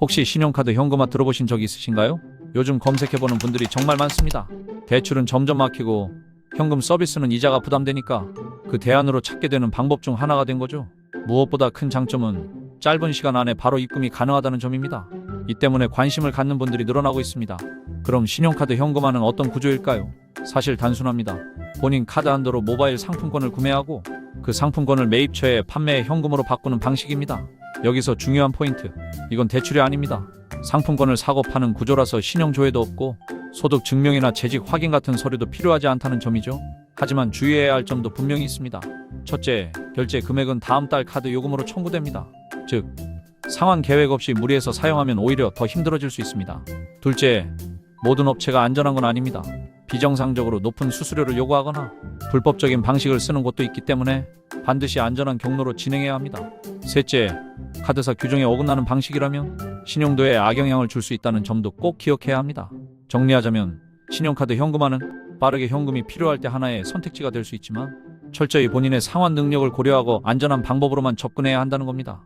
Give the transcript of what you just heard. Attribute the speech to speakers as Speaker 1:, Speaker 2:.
Speaker 1: 혹시 신용카드 현금화 들어보신 적 있으신가요? 요즘 검색해보는 분들이 정말 많습니다. 대출은 점점 막히고 현금 서비스는 이자가 부담되니까 그 대안으로 찾게 되는 방법 중 하나가 된 거죠. 무엇보다 큰 장점은 짧은 시간 안에 바로 입금이 가능하다는 점입니다. 이 때문에 관심을 갖는 분들이 늘어나고 있습니다. 그럼 신용카드 현금화는 어떤 구조일까요? 사실 단순합니다. 본인 카드 한도로 모바일 상품권을 구매하고 그 상품권을 매입처에 판매 현금으로 바꾸는 방식입니다. 여기서 중요한 포인트. 이건 대출이 아닙니다. 상품권을 사고 파는 구조라서 신용 조회도 없고 소득 증명이나 재직 확인 같은 서류도 필요하지 않다는 점이죠. 하지만 주의해야 할 점도 분명히 있습니다. 첫째, 결제 금액은 다음 달 카드 요금으로 청구됩니다. 즉, 상환 계획 없이 무리해서 사용하면 오히려 더 힘들어질 수 있습니다. 둘째, 모든 업체가 안전한 건 아닙니다. 비정상적으로 높은 수수료를 요구하거나 불법적인 방식을 쓰는 곳도 있기 때문에 반드시 안전한 경로로 진행해야 합니다. 셋째, 카드사 규정에 어긋나는 방식이라면 신용도에 악영향을 줄 수 있다는 점도 꼭 기억해야 합니다. 정리하자면 신용카드 현금화는 빠르게 현금이 필요할 때 하나의 선택지가 될 수 있지만 철저히 본인의 상환 능력을 고려하고 안전한 방법으로만 접근해야 한다는 겁니다.